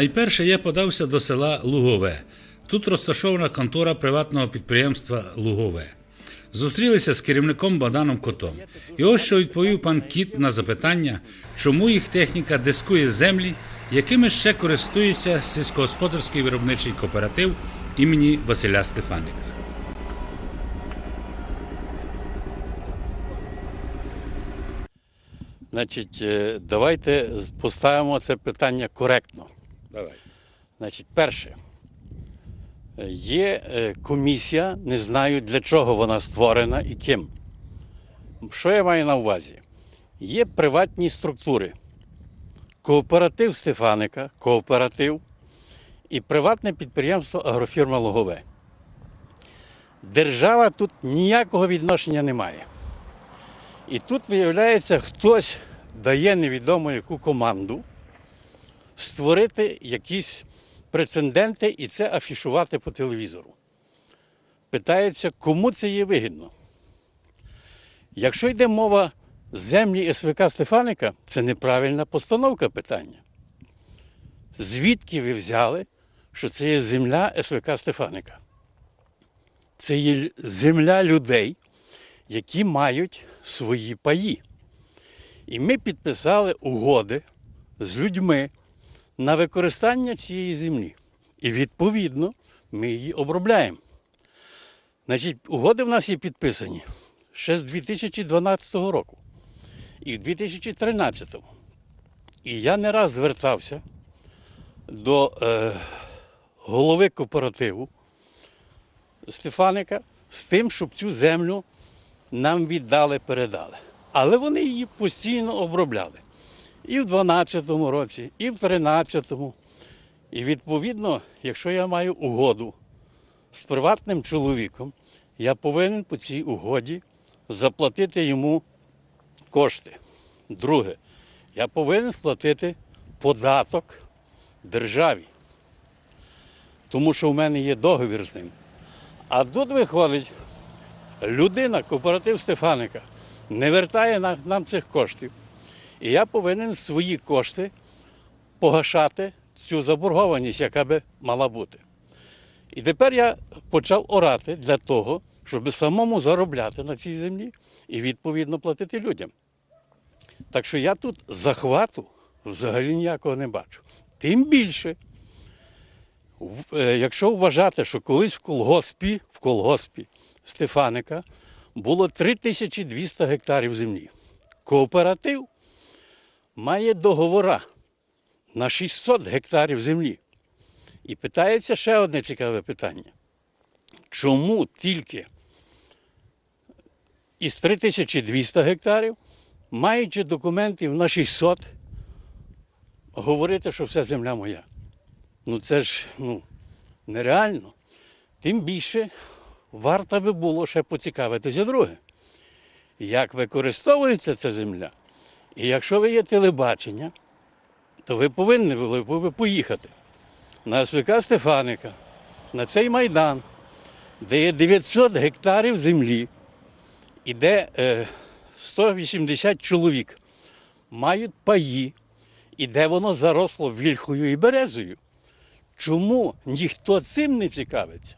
Найперше я подався до села Лугове. Тут розташована контора приватного підприємства Лугове. Зустрілися з керівником Богданом Котом. І ось що відповів пан Кіт на запитання, чому їх техніка дискує землі, якими ще користується сільськогосподарський виробничий кооператив імені Василя Стефаника. Значить, е, давайте поставимо це питання коректно. Давай. Значить, перше, є е, комісія, не знаю для чого вона створена і ким. Що я маю на увазі? Є приватні структури. Кооператив Стефаника, кооператив і приватне підприємство Агрофірма Логове. Держава тут ніякого відношення не має. І тут, виявляється, хтось дає невідомо яку команду створити якісь прецеденти і це афішувати по телевізору. Питається, кому це є вигідно. Якщо йде мова землі СВК Стефаника, це неправильна постановка питання. Звідки ви взяли, що це є земля СВК Стефаника? Це є земля людей, які мають свої паї. І ми підписали угоди з людьми на використання цієї землі. І відповідно ми її обробляємо. Значить, угоди в нас є підписані ще з 2012 року і в 2013. І я не раз звертався до е, голови кооперативу Стефаника з тим, щоб цю землю нам віддали, передали. Але вони її постійно обробляли. І в 12-му році, і в 13-му. І відповідно, якщо я маю угоду з приватним чоловіком, я повинен по цій угоді заплатити йому кошти. Друге, я повинен сплатити податок державі. Тому що в мене є договір з ним. А тут виходить, людина, кооператив Стефаника, не вертає нам цих коштів. І я повинен свої кошти погашати цю заборгованість, яка би мала бути. І тепер я почав орати для того, щоб самому заробляти на цій землі і відповідно платити людям. Так що я тут захвату взагалі ніякого не бачу. Тим більше, е, якщо вважати, що колись в колгоспі, в колгоспі Стефаника було 3200 гектарів землі. Кооператив має договора на 600 гектарів землі. І питається ще одне цікаве питання. Чому тільки із 3200 гектарів, маючи документів на 600, говорити, що вся земля моя? Ну це ж ну, нереально. Тим більше варто би було ще поцікавитися друге. Як використовується ця земля? І якщо ви є телебачення, то ви повинні були б поїхати на СВК Стефаника, на цей майдан, де є 900 гектарів землі, і де е, 180 чоловік мають паї, і де воно заросло вільхою і березою. Чому ніхто цим не цікавиться?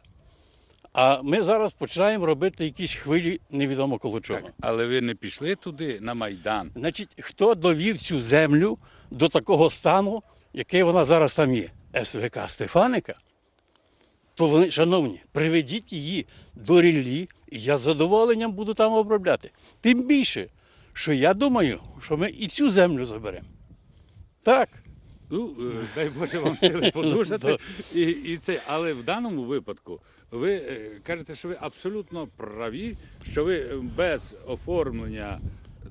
А ми зараз починаємо робити якісь хвилі невідомо коло чого. Але ви не пішли туди на Майдан. Значить, хто довів цю землю до такого стану, який вона зараз там є? СВК Стефаника? То вони, шановні, приведіть її до ріллі, і я з задоволенням буду там обробляти. Тим більше, що я думаю, що ми і цю землю заберемо. Так. Ну, е, дай Боже вам сили подужати. І, і це, але в даному випадку ви е, кажете, що ви абсолютно праві, що ви е, без оформлення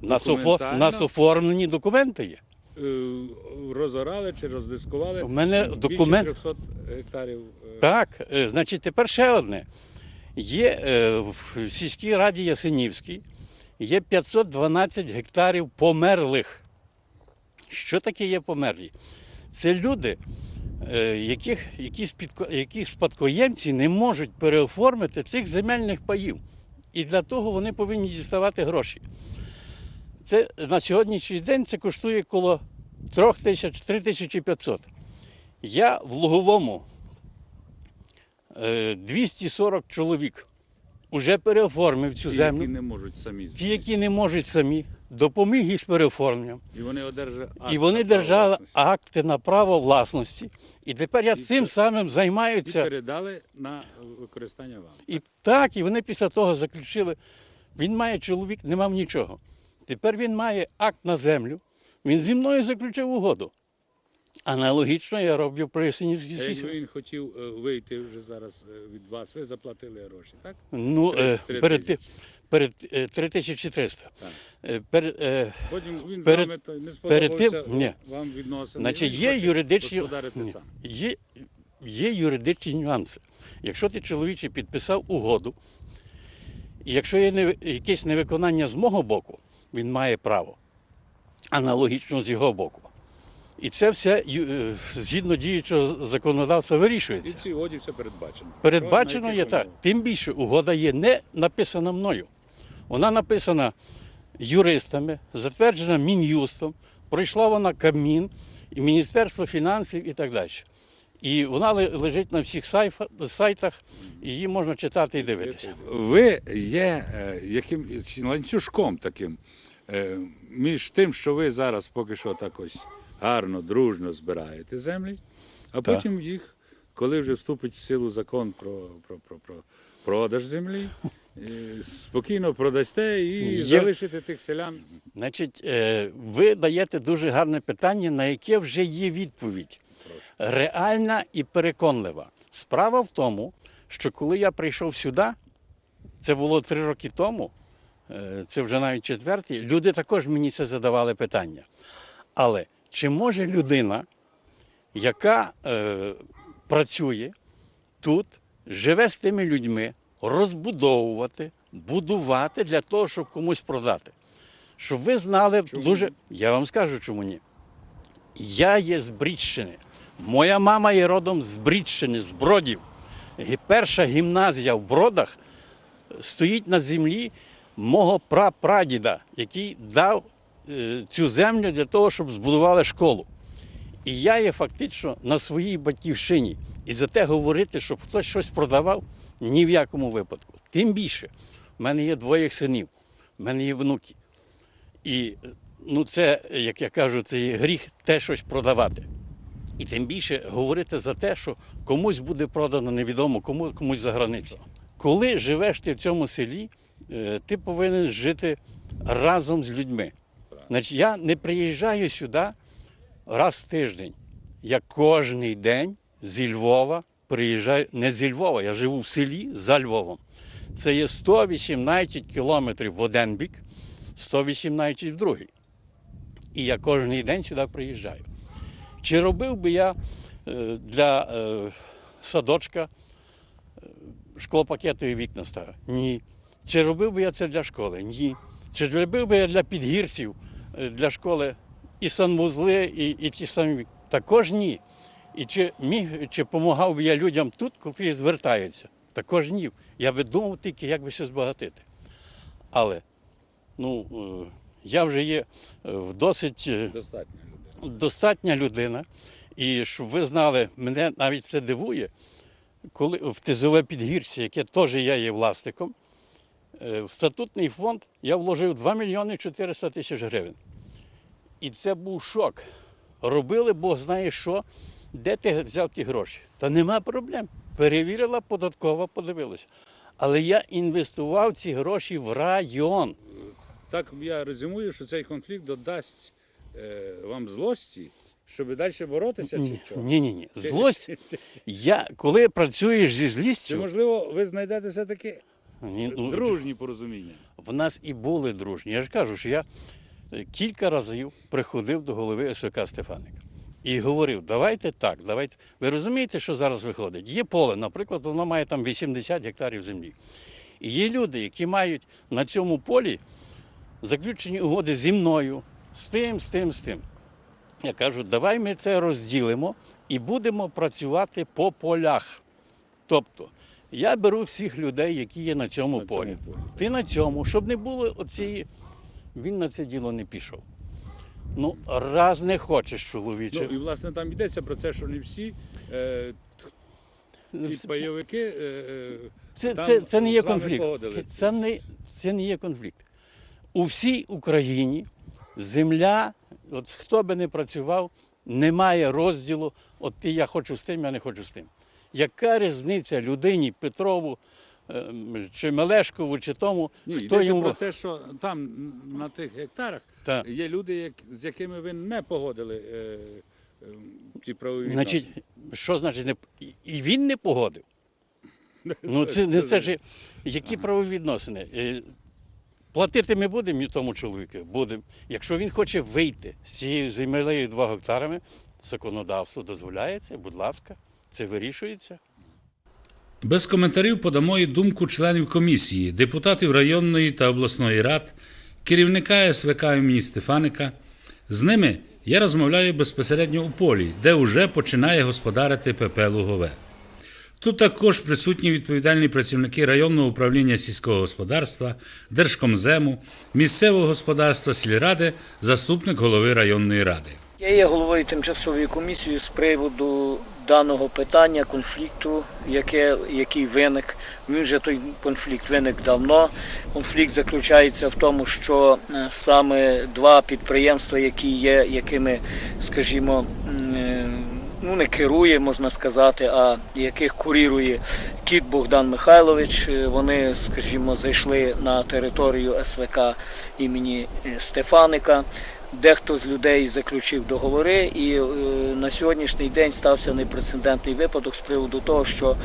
Нас, офо... нас оформлені документи є. е, розорали чи роздискували У мене більше документ- 300 гектарів. Так, значить, тепер ще одне. Є в сільській раді Ясенівській є 512 гектарів померлих. Що таке є померлі? Це люди, яких, які, спадкоємці не можуть переоформити цих земельних паїв. І для того вони повинні діставати гроші. Це на сьогоднішній день це коштує коло 3 тисяч 3500. Я в Луговому е, 240 чоловік уже переоформив цю Ті, землю. які не можуть самі. Ті, які не можуть самі, допоміг їх з переоформленням. І вони одержали акт І вони на право держали власності. акти на право власності. І тепер я І цим це- самим І займаюся. передали на використання вам. І так, і вони після того заключили. Він має чоловік, не мав нічого. Тепер він має акт на землю. Він зі мною заключив угоду. Аналогічно я роблю при Ясенівській А. Якби він хотів е, вийти вже зараз е, від вас, ви заплатили гроші, так? Ну, е, 33 перед, перед е, 3300. Так. Е, Перед, е, Потім він Перед- з вами не перед сподобався тим- ні. вам відносини. Значить, є юридичні, Ні. є, є юридичні нюанси. Якщо ти чоловіче підписав угоду, і якщо є не, якесь невиконання з мого боку, він має право. Аналогічно з його боку. І це все е, згідно діючого законодавства І вирішується. в цій угоді все передбачено. Передбачено є так. Тим більше угода є не написана мною. Вона написана юристами, затверджена Мін'юстом, пройшла вона Кабмін, і Міністерство фінансів і так далі. І вона лежить на всіх сайтах, і її можна читати і дивитися. Ви є е, яким ланцюжком таким е, між тим, що ви зараз поки що так ось гарно, дружно збираєте землі, а Так. потім їх, коли вже вступить в силу закон про, про, про, про продаж землі, е, спокійно продасте і Є- залишите тих селян. Значить, е, ви даєте дуже гарне питання, на яке вже є відповідь. Реальна і переконлива. Справа в тому, що коли я прийшов сюди, це було три роки тому, е, це вже навіть четвертий, люди також мені це задавали питання. Але чи може людина, яка е, працює тут, живе з тими людьми, розбудовувати, будувати для того, щоб комусь продати? Щоб ви знали Чому дуже. Я вам скажу, чому ні. Я є з Брідщини. Моя мама є родом з Брідщини, з Бродів. Перша гімназія в Бродах стоїть на землі мого прапрадіда, який дав е, цю землю для того, щоб збудували школу. І я є фактично на своїй батьківщині. І за те говорити, щоб хтось щось продавав, ні в якому випадку. Тим більше, в мене є двоє синів, в мене є внуки. І ну, це, як я кажу, це є гріх те щось продавати. І тим більше говорити за те, що комусь буде продано невідомо, кому, комусь за границю. Коли живеш ти в цьому селі, е, ти повинен жити разом з людьми. Значить, я не приїжджаю сюди раз в тиждень. Я кожний день зі Львова приїжджаю, не зі Львова, я живу в селі за Львовом. Це є 118 кілометрів в один бік, 118 в другий. І я кожен день сюди приїжджаю. Чи робив би я е, для е, садочка е, шклопакетові вікна ставив? Ні. Чи робив би я це для школи? Ні. Чи робив би я для підгірців для школи і санвузли, і, і ті самі? Також ні. І чи міг, чи допомагав би я людям тут, котрі звертаються? Також ні. Я би думав тільки, як би ще збагатити. Але ну, е, я вже є е, в досить е, Достатньо людей. достатня людина. І щоб ви знали, мене навіть це дивує, коли в ТЗВ Підгірці, яке теж я є власником, е, в статутний фонд я вложив 2 мільйони 400 тисяч гривень. І це був шок. Робили, Бог знає що, де ти взяв ті гроші. Та нема проблем. Перевірила податкова, подивилася. Але я інвестував ці гроші в район. Так я резюмую, що цей конфлікт додасть е, вам злості, щоб далі боротися чи що? Ні, ні, ні. Злость. Я, коли працюєш зі Чи злістю, можливо ви знайдете все-таки ні, ну, дружні порозуміння? в нас і були дружні. Я ж кажу, що я е, кілька разів приходив до голови СВК Стефаника і говорив, давайте так, давайте. Ви розумієте, що зараз виходить? Є поле, наприклад, воно має там 80 гектарів землі. І є люди, які мають на цьому полі заключені угоди зі мною, з тим, з тим, з тим. Я кажу, давай ми це розділимо і будемо працювати по полях. Тобто, я беру всіх людей, які є на цьому На полі. полі. Ти на цьому, щоб не було оцієї. Він на це діло не пішов. Ну, раз не хочеш, Ну, і власне там йдеться про це, що не всі е, ті пайовики. Е, е, Це, там це, це не є конфлікт. погодились. Це не, це не є конфлікт. У всій Україні земля, от хто би не працював, немає розділу, от ти я хочу з тим, я не хочу з тим. Яка різниця людині Петрову ем, чи Мелешкову, чи тому, Ні, хто йому про це, що там на тих гектарах Так. є люди, як, з якими ви не погодили е, е, ці правові Значить, що значить не і- він не погодив? Ну це, це, це ж які правові відносини? Е, Платити ми будемо тому чоловіку? Будемо. Якщо він хоче вийти з цією землею 2 гектарами, законодавство дозволяється, будь ласка, це вирішується. Без коментарів подамо і думку членів комісії, депутатів районної та обласної рад, керівника СВК імені Стефаника. З ними я розмовляю безпосередньо у полі, де вже починає господарити ПП Лугове. Тут також присутні відповідальні працівники районного управління сільського господарства, Держкомзему, місцевого господарства сільради, заступник голови районної ради. Я є головою тимчасової комісії з приводу даного питання, конфлікту, яке, який виник. Він вже той конфлікт виник давно. Конфлікт заключається в тому, що е, саме два підприємства, які є, якими, скажімо, е, ну не керує, можна сказати, а яких курірує кіт Богдан Михайлович. Е, Вони, скажімо, зайшли на територію СВК імені Стефаника. Дехто з людей заключив договори, і е, на сьогоднішній день стався непрецедентний випадок з приводу того, що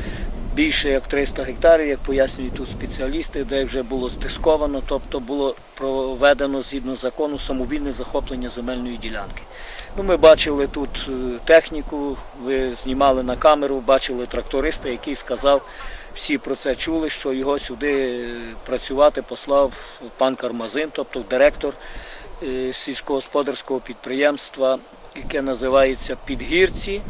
більше як 300 гектарів, як пояснюють тут спеціалісти, де вже було здисковано, тобто було проведено згідно закону самовільне захоплення земельної ділянки. Ну, ми бачили тут е, техніку, ви знімали на камеру, бачили тракториста, який сказав, всі про це чули, що його сюди е, працювати послав пан Кармазин, тобто директор сільськогосподарського підприємства, яке називається Підгірці.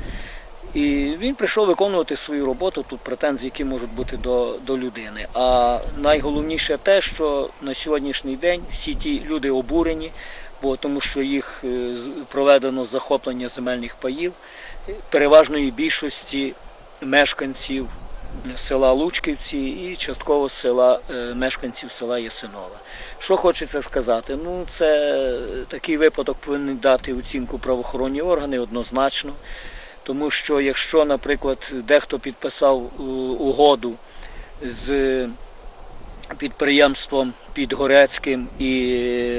І він прийшов виконувати свою роботу, тут претензії, які можуть бути до, до людини. А найголовніше те, що на сьогоднішній день всі ті люди обурені, бо тому що їх е, проведено захоплення земельних паїв е, переважної більшості мешканців села Лучківці і частково села е, мешканців села Ясинова. Що хочеться сказати? Ну, це такий випадок повинен дати оцінку правоохоронні органи однозначно. Тому що якщо, наприклад, дехто підписав е, угоду з підприємством Підгорецьким і,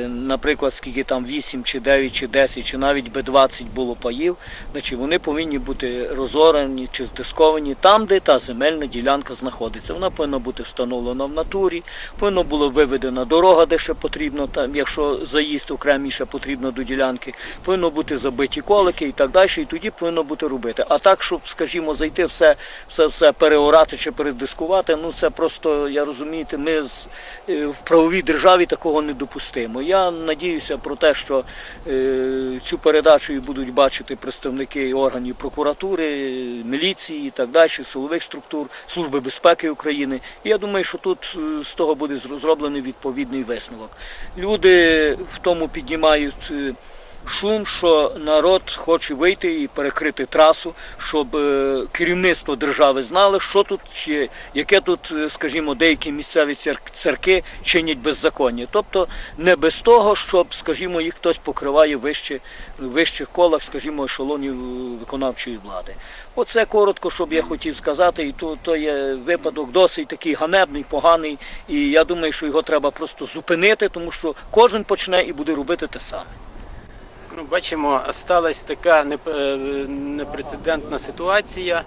наприклад, скільки там 8 чи 9 чи 10, чи навіть би 20 було паїв, значить вони повинні бути розорені чи здисковані там, де та земельна ділянка знаходиться. Вона повинна бути встановлена в натурі, повинна була виведена дорога, де ще потрібно, там, якщо заїзд окремий ще потрібно до ділянки, повинно бути забиті колики і так далі, і тоді повинно бути робити. А так, щоб, скажімо, зайти все, все, все переорати чи передискувати, ну це просто, я розумієте, ми з, е, в правовій державі такого не допустимо. Я надіюся про те, що е, цю передачу будуть бачити представники органів прокуратури, міліції і так далі, силових структур, Служби безпеки України. І я думаю, що тут е, з того буде зроблений відповідний висновок. Люди в тому піднімають. Шум, що народ хоче вийти і перекрити трасу, щоб е, керівництво держави знало, що тут чи яке тут, е, скажімо, деякі місцеві церкви чинять беззаконня. Тобто не без того, щоб, скажімо, їх хтось покриває вище, вищих колах, скажімо, ешелонів е, виконавчої влади. Оце коротко, щоб я хотів сказати, і то, то є випадок досить такий ганебний, поганий. І я думаю, що його треба просто зупинити, тому що кожен почне і буде робити те саме. Бачимо, сталася така е, непрецедентна ситуація,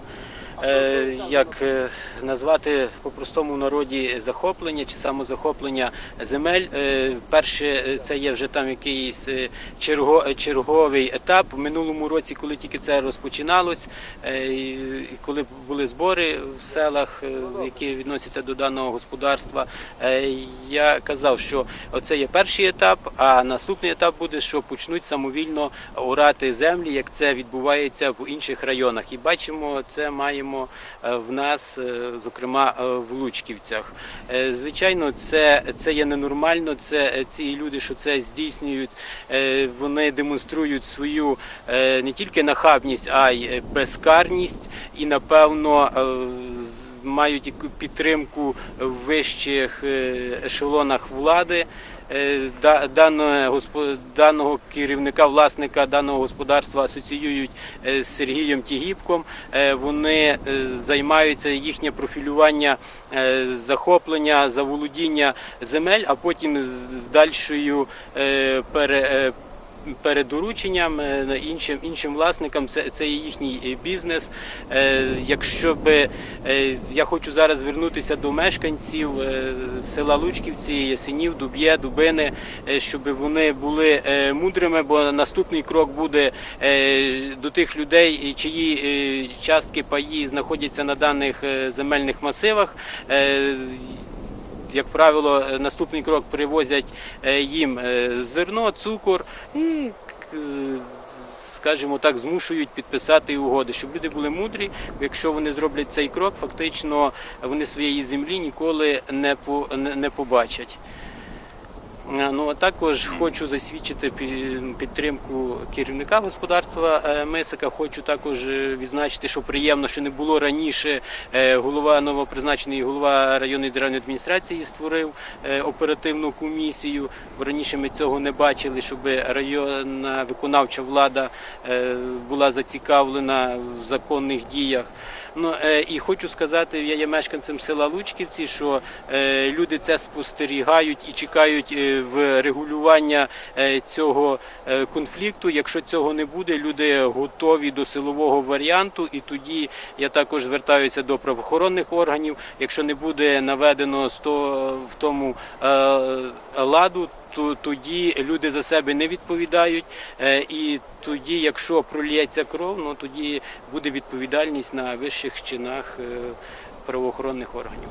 як е, назвати в простому народі захоплення чи самозахоплення земель. Е, Перше, е, це є вже там якийсь е, черго- черговий етап. В минулому році, коли тільки це розпочиналось, е, коли були збори в селах, е, які відносяться до даного господарства, е, я казав, що оце є перший етап, а наступний етап буде, що почнуть самовільно орати землі, як це відбувається в інших районах. І бачимо, це маємо само е, в нас, е, зокрема е, в Лучківцях. Звичайно, це, це є ненормально. Це ці люди, що це здійснюють, вони демонструють свою не тільки нахабність, а й безкарність і, напевно, мають підтримку в вищих ешелонах влади. Е, да- Даного, керівника, власника даного господарства асоціюють е, з Сергієм Тігіпком. Е, Вони займаються їхнє профілювання, захоплення, заволодіння земель, а потім з дальшою пере, перед дорученням е, іншим іншим власникам це, це є їхній е, бізнес. Е, Якщо би я хочу зараз звернутися до мешканців села Лучківці, Ясенів, Дуб'є, Дубини, щоб вони були мудрими, бо наступний крок буде до тих людей, чиї частки паї знаходяться на даних земельних масивах. Як правило, е, наступний крок привозять е, їм е, зерно, цукор і, скажімо так, змушують підписати угоди, щоб люди були мудрі. Якщо вони зроблять цей крок, фактично вони своєї землі ніколи не побачать. Е, Ну а також хочу засвідчити підтримку керівника господарства е, Мисика. Хочу також е, відзначити, що приємно, що не було раніше. Голова новопризначений голова районної державної адміністрації створив оперативну комісію. Раніше ми цього не бачили, щоб районна виконавча влада була зацікавлена в законних діях. Ну е, і хочу сказати, я є мешканцем села Лучківці, що е, люди це спостерігають і чекають е, в регулювання цього конфлікту. Якщо цього не буде, люди готові до силового варіанту, і тоді я також звертаюся до правоохоронних органів. Якщо не буде наведено сто- в тому ладу, тоді люди за себе не відповідають. Е, І тоді, якщо пролється кров, ну тоді буде відповідальність на вищих чинах е, правоохоронних органів.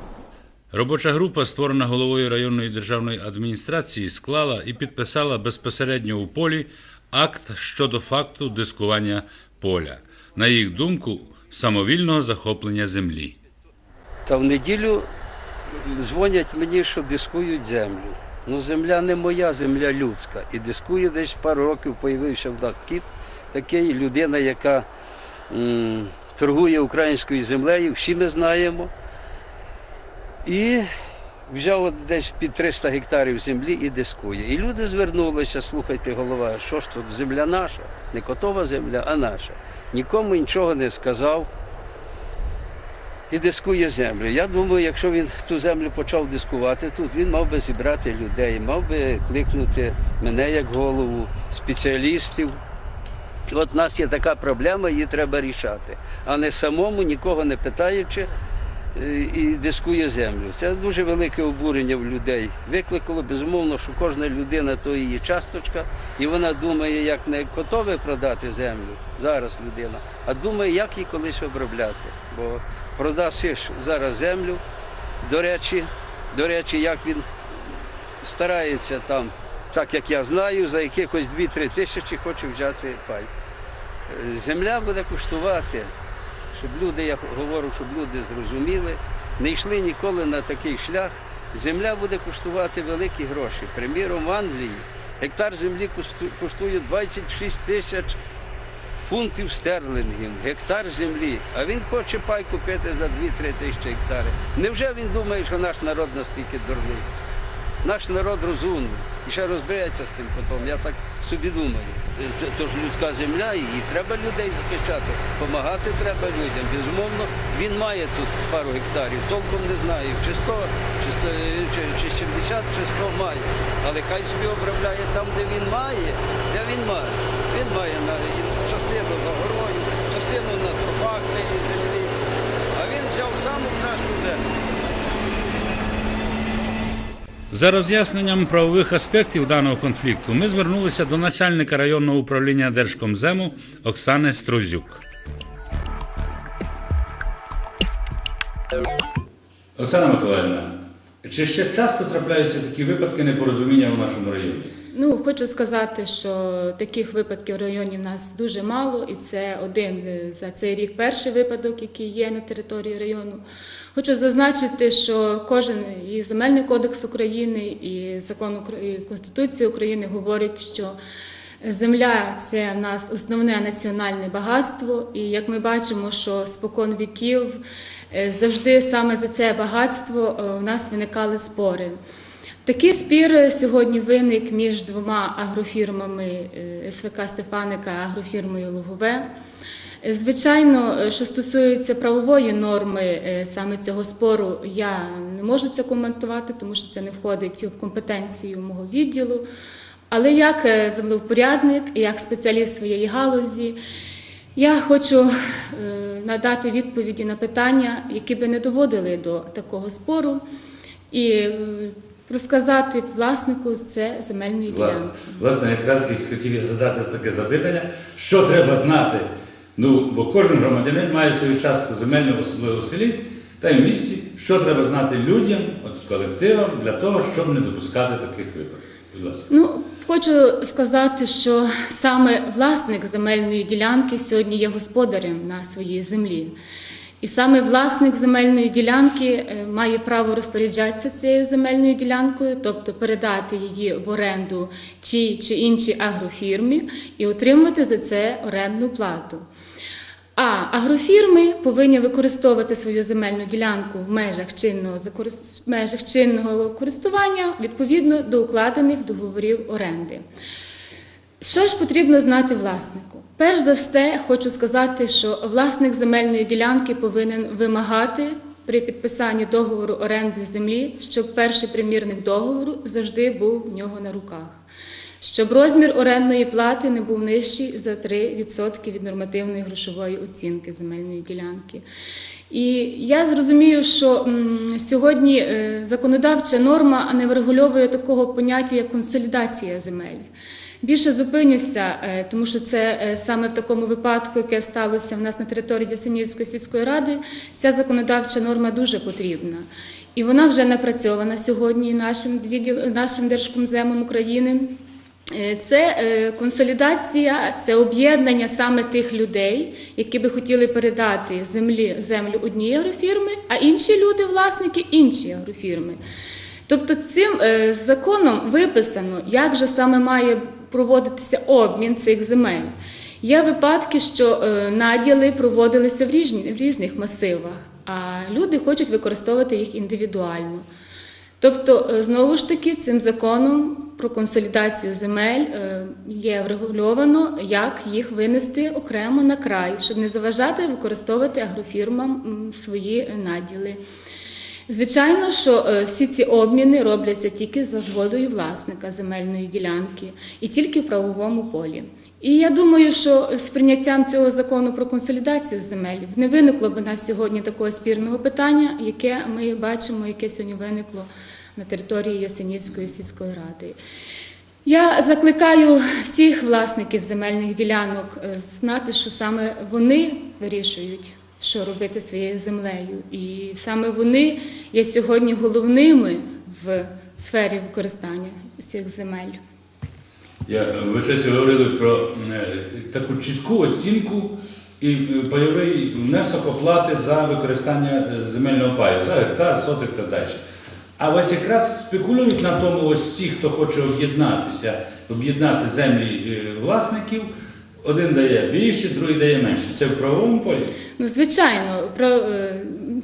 Робоча група, створена головою районної державної адміністрації, склала і підписала безпосередньо у полі акт щодо факту дискування поля. На їх думку, самовільного захоплення землі. Та в неділю дзвонять мені, що дискують землю. Ну, земля не моя, земля людська. І дискує десь пару років появився в нас кіт, такий людина, яка м, торгує українською землею, всі ми знаємо. І взяв десь під 300 гектарів землі і дискує. І люди звернулися, слухайте, голова, що ж тут земля наша, не котова земля, а наша. Нікому нічого не сказав і дискує землю. Я думаю, якщо він ту землю почав дискувати тут, він мав би зібрати людей, мав би кликнути мене як голову, спеціалістів. От у нас є така проблема, її треба рішати, а не самому, нікого не питаючи, е, і дискує землю. Це дуже велике обурення в людей. Викликало безумовно, що кожна людина то її часточка, і вона думає, як не готове продати землю зараз людина, а думає, як її колись обробляти. Бо продасиш зараз землю. До речі, до речі, як він старається там, так як я знаю, за якихось 2-3 тисячі хоче взяти пай. Е, Земля буде коштувати, щоб люди, я говорю, щоб люди зрозуміли, не йшли ніколи на такий шлях. Земля буде коштувати великі гроші. Приміром, в Англії гектар землі коштує 26 тисяч фунтів стерлингів, гектар землі, а він хоче пай купити за 2-3 тисячі гектарів. Невже він думає, що наш народ настільки дурний? Наш народ розумний і ще розбереться з тим потім. Я так собі думаю. Це- Тож людська земля, і треба людей захищати, допомагати треба людям. Безумовно, він має тут пару гектарів, толком не знаю, чи 100, чи, 100, чи, чи 70, чи 100 має. Але хай собі обробляє там, де він має, де він має. Він має на і частину за горою, частину на тропах цієї землі. А він взяв саму кращу землю. За роз'ясненням правових аспектів даного конфлікту ми звернулися до начальника районного управління Держкомзему Оксани Струзюк. Оксана Миколаївна, чи ще часто трапляються такі випадки непорозуміння у нашому районі? Ну, хочу сказати, що таких випадків в районі в нас дуже мало, і це один е, за цей рік перший випадок, який є на території району. Хочу зазначити, що кожен і Земельний кодекс України, і закон і Конституція України говорить, що земля це в нас основне національне багатство, і як ми бачимо, що спокон віків е, завжди саме за це багатство е, у нас виникали спори. Такий спір сьогодні виник між двома агрофірмами е, СВК Стефаника агрофірмою Лугове. Звичайно, що стосується правової норми е, саме цього спору, я не можу це коментувати, тому що це не входить в компетенцію мого відділу. Але як е, землевпорядник, і як спеціаліст своєї галузі, я хочу надати відповіді на питання, які би не доводили до такого спору, і розказати власнику це земельної ділянки. власне, якраз і хотів я задати таке запитання, що треба знати. Ну, бо кожен громадянин має свою частку земельну, особливо в селі та й в місті. Що треба знати людям, от колективам, для того, щоб не допускати таких випадків. Будь ласка. Ну, хочу сказати, що саме власник земельної ділянки сьогодні є господарем на своїй землі. І саме власник земельної ділянки е, має право розпоряджатися цією земельною ділянкою, тобто передати її в оренду тій чи іншій агрофірмі і отримувати за це орендну плату. А агрофірми повинні використовувати свою земельну ділянку в межах чинного, межах чинного користування відповідно до укладених договорів оренди. Що ж потрібно знати власнику? Перш за все, хочу сказати, що власник земельної ділянки повинен вимагати при підписанні договору оренди землі, щоб перший примірник договору завжди був в нього на руках, щоб розмір орендної плати не був нижчий за 3% від нормативної грошової оцінки земельної ділянки. І я зрозумію, що сьогодні е, законодавча норма не врегульовує такого поняття, як консолідація земель. Більше зупинюся, е, тому що це е, саме в такому випадку, яке сталося в нас на території Ясенівської сільської ради, ця законодавча норма дуже потрібна. І вона вже напрацьована сьогодні нашим нашим Держкомземом України. Е, Це консолідація, це об'єднання саме тих людей, які би хотіли передати землі, землю однієї агрофірми, а інші люди, власники інші агрофірми. Тобто цим законом виписано, як же саме має проводитися обмін цих земель. Є випадки, що е, наділи проводилися в, різних масивах, а люди хочуть використовувати їх індивідуально. Тобто, е, знову ж таки, цим законом про консолідацію земель е, є врегульовано, як їх винести окремо на край, щоб не заважати використовувати агрофірмам свої наділи. Звичайно, що е, всі ці обміни робляться тільки за згодою власника земельної ділянки і тільки в правовому полі. І я думаю, що з прийняттям цього закону про консолідацію земель не виникло б на сьогодні такого спірного питання, яке ми бачимо, яке сьогодні виникло на території Ясенівської сільської ради. Я закликаю всіх власників земельних ділянок е, знати, що саме вони вирішують, що робити своєю землею, і саме вони є сьогодні головними в сфері використання цих земель. Я, ви щось говорили про е, таку чітку оцінку і е, пайовий внесок оплати за використання е, земельного паю, за гектар, сотих та далі. А ось якраз спекулюють на тому ось ті, хто хоче об'єднатися, об'єднати землі власників. Один дає більше, другий дає менше. Це в правовому полі. Ну, звичайно, е,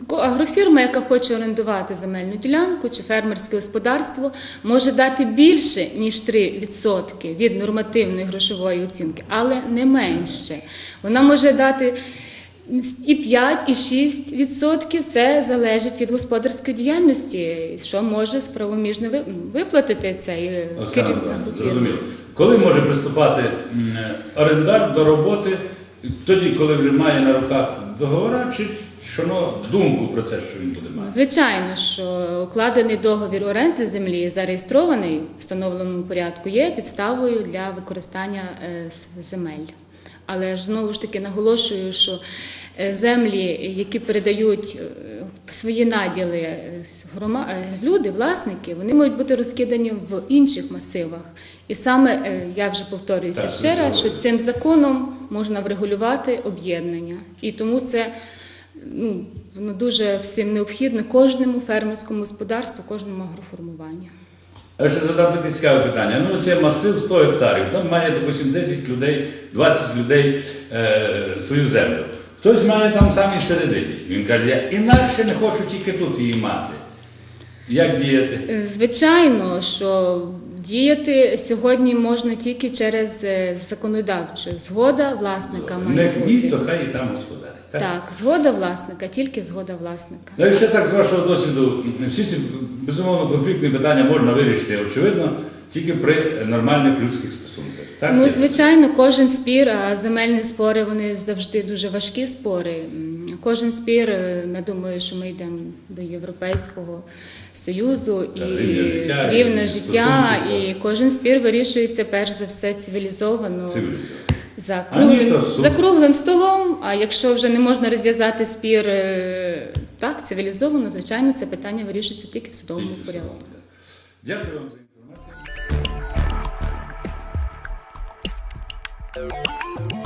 агрофірма, яка хоче орендувати земельну ділянку чи фермерське господарство, може дати більше ніж 3% від нормативної грошової оцінки, але не менше. Вона може дати і 5, і 6 відсотків. Це залежить від господарської діяльності, що може справоміжно виплатити цей е, Оксана керівник зрозуміло. Коли може приступати орендар до роботи, тоді, коли вже має на руках договора, чи що думку про це, що він буде Ну, мати? Звичайно, що укладений договір оренди землі, зареєстрований в встановленому порядку, є підставою для використання е, земель. Але ж знову ж таки наголошую, що е, землі, які передають е, свої наділи е, люди, власники, вони можуть бути розкидані в інших масивах. І саме я вже повторююся Так, ще раз, що цим законом можна врегулювати об'єднання. І тому це ну, воно дуже всім необхідно кожному фермерському господарству, кожному агроформуванню. Я ще задав таке цікаве питання. Ну, це масив 100 гектарів. Там має, допустим, 10 людей, 20 людей е, свою землю. Хтось має там самі середині. Він каже, я інакше не хочу тільки тут її мати. Як діяти? Е, Звичайно, що діяти сьогодні можна тільки через е, законодавчу. Згода власника Не має ні, бути. то хай і там господарить. Так? Так, згода власника, тільки згода власника. Ну і ще так з вашого досвіду, всі ці безумовно конфліктні питання можна вирішити, очевидно, тільки при нормальних людських стосунках. Так? Ну, звичайно, кожен спір, а земельні спори вони завжди дуже важкі спори. Кожен спір, е, я думаю, що ми йдемо до Європейського Союзу і Так, рівня життя, рівне і життя, і кожен спір вирішується перш за все цивілізовано. Цивілізовано. За А ні, круглим, за круглим столом. А якщо вже не можна розв'язати спір е, так, цивілізовано, звичайно, це питання вирішується тільки в судовому порядку. Дякую вам за інформацію.